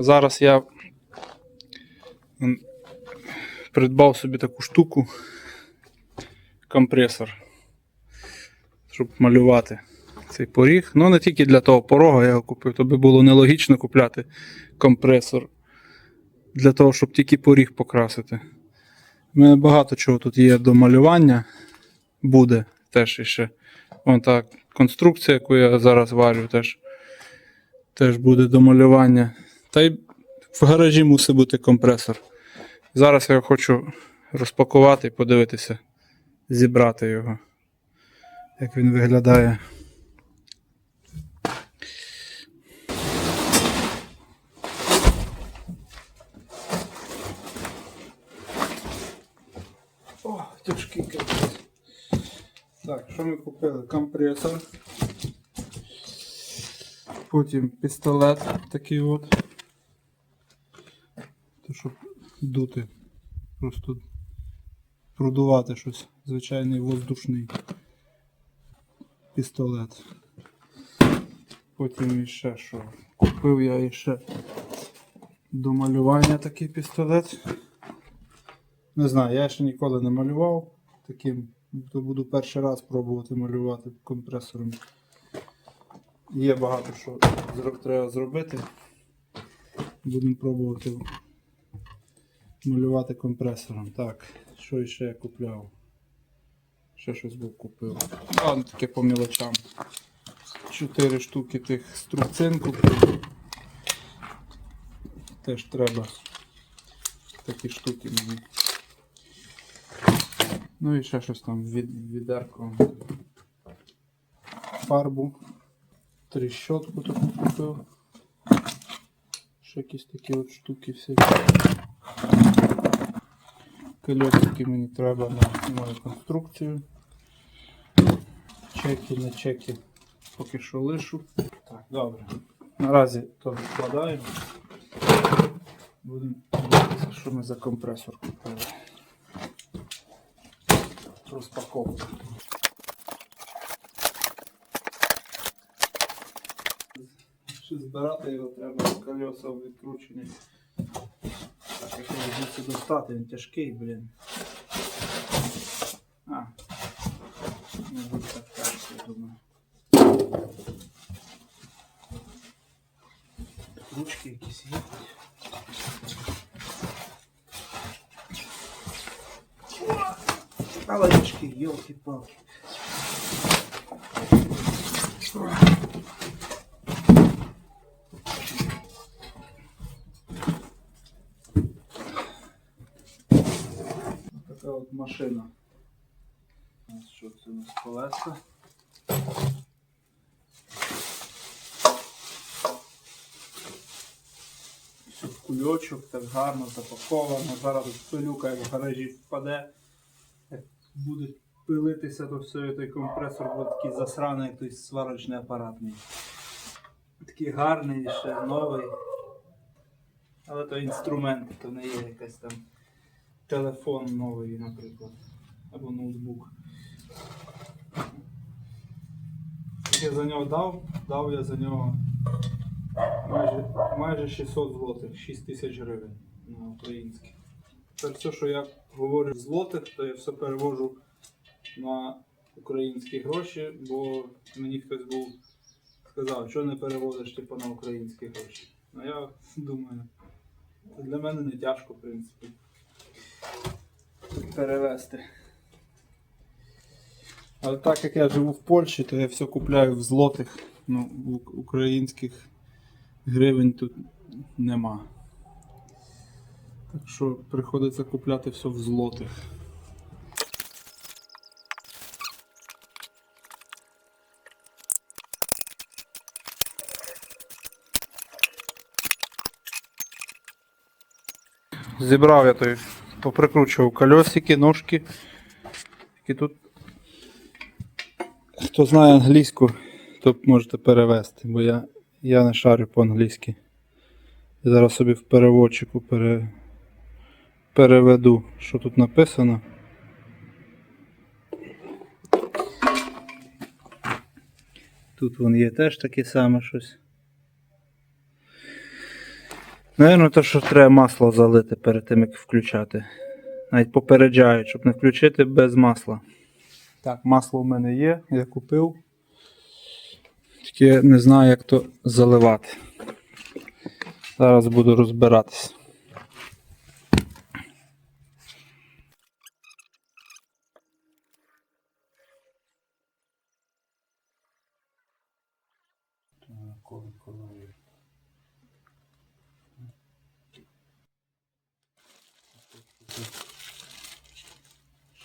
Зараз я придбав собі таку штуку, компресор, щоб малювати цей поріг. Ну, не тільки для того порога я його купив, то би було нелогічно купляти компресор для того, щоб тільки поріг покрасити. У мене багато чого тут є до малювання. Буде теж іще. Вон та конструкція, яку я зараз варю, теж, теж буде до малювання. Та й в гаражі мусить бути компресор. Зараз я хочу розпакувати і подивитися, зібрати його. Як він виглядає. О, тяжкий капець. Так, що ми купили? Компресор. Потім пістолет такий от. Дути. Просто продувати щось. Звичайний воздушний пістолет. Потім іще що. Купив я іще до малювання такий пістолет. Не знаю, я ще ніколи не малював таким, то буду перший раз пробувати малювати компресором. Є багато що треба зробити. Будемо пробувати малювати компресором. Так, що ще я купляв? Ще щось був купив. Ладно, таке по мілочам. Чотири штуки тих струбцин купив. Теж треба такі штуки мені. Ну і ще щось там від, відерко. Фарбу. Тріщотку таку купив. Ще якісь такі от штуки всякі. Кольосики мені треба на мою конструкцію. Чеки на чеки поки що лишу. Так, добре. Наразі то відкладаємо. Будемо дивитися, що ми за компресор купили. Розпаковка. Щоб збирати його треба колеса відкручені. Так, як його звідси достати, він тяжкий, блін. А. Не буде так тяжко, я думаю. Ручки якісь є. Палочки, елки-палки. От машина. Що це у нас колеса. Кульочок, так гарно запаковано. Зараз пилюка в гаражі впаде. Як буде пилитися, то все той компресор буде такий засраний, як той сварочний апарат. мій. Такий гарний, ще новий. Але то інструмент, то не є якась там телефон новий, наприклад. Або ноутбук. Я за нього дав, дав я за нього майже, майже 600 злотих, 6 тисяч гривень на українські. Це все, що я говорю злотих, то я все перевожу на українські гроші, бо мені хтось був сказав, що не переводиш типу, на українські гроші. Ну я думаю, це для мене не тяжко, в принципі. Перевести. Але так як я живу в Польщі, то я все купляю в злотих. Ну, українських гривень тут нема. Так що приходиться купляти все в злотих. Зібрав я той, поприкручував кольосики, ножки. Які тут. Хто знає англійську, то можете перевести, бо я, я не шарю по-англійськи. Зараз собі в переводчику пере, переведу, що тут написано. Тут вон є теж таке саме щось. Наверно, те, що треба масло залити перед тим, як включати. Навіть попереджають, щоб не включити без масла. Так, масло в мене є, я купив. Тільки не знаю, як то заливати. Зараз буду розбиратись.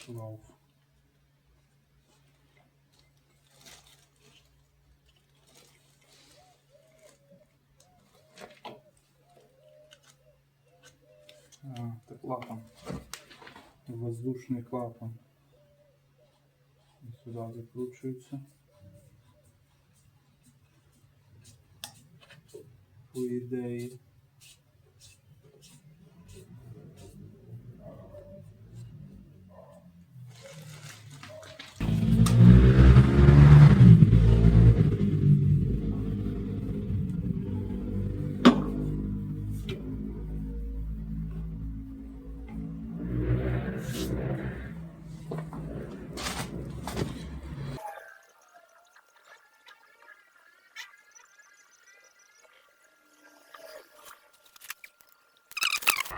Шлауф. А, это клапан. Воздушный клапан. Сюда закручивается. По ідеї.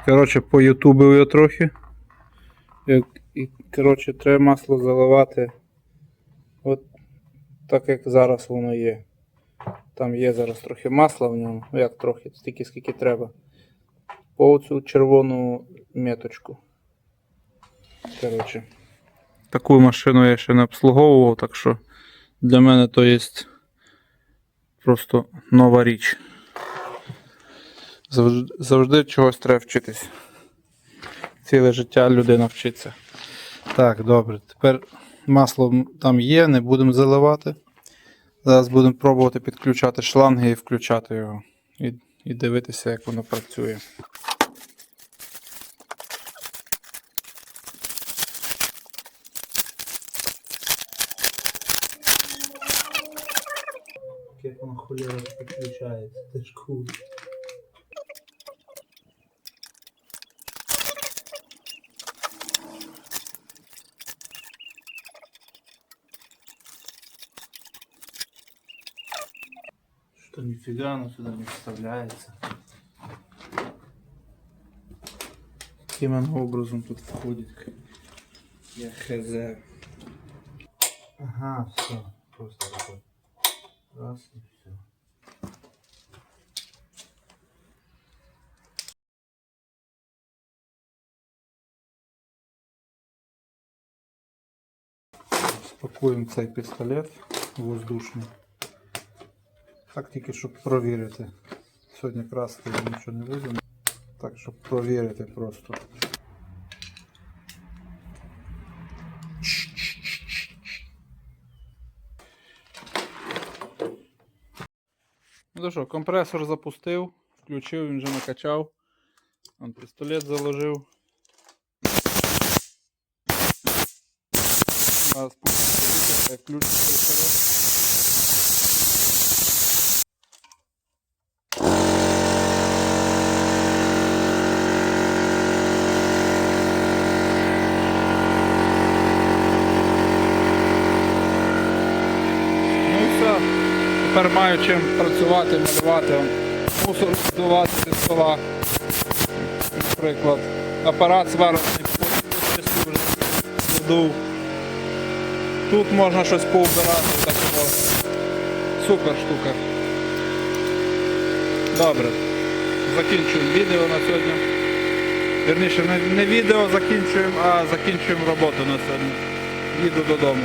Коротше, поютубив я трохи. І, коротше, треба масло заливати. От так як зараз воно є. Там є зараз трохи масла в ньому. Ну як трохи, стільки скільки треба. По цю червону меточку. Коротше. Таку машину я ще не обслуговував, так що для мене то є просто нова річ. Завжди, завжди чогось треба вчитись. Ціле життя людина вчиться. Так, добре. Тепер масло там є, не будемо заливати. Зараз будемо пробувати підключати шланги і включати його. І, і дивитися, як воно працює. Як воно холєра підключається, це ж круто. Что нифига оно сюда не вставляется. Каким оно образом тут входит? Я хз. Ага, все. Просто такой. Раз и все. Спакуємо цей пістолет воздушний. Так тільки щоб провірити. Сьогодні краски нічого не вийде. Так, щоб провірити просто. Ну то що, компресор запустив, включив, він вже накачав. Он пістолет заложив. Зараз пустити, ключ вперед. Ну і все. Тепер маю чим працювати, малювати, мусор здувати зі стола. Наприклад, апарат сварочний повністю вже здув. Тут можна щось поубирати такого. Супер штука. Добре. Закінчуємо відео на сьогодні. Вірніше, не відео закінчуємо, а закінчуємо роботу на сьогодні. Їду додому.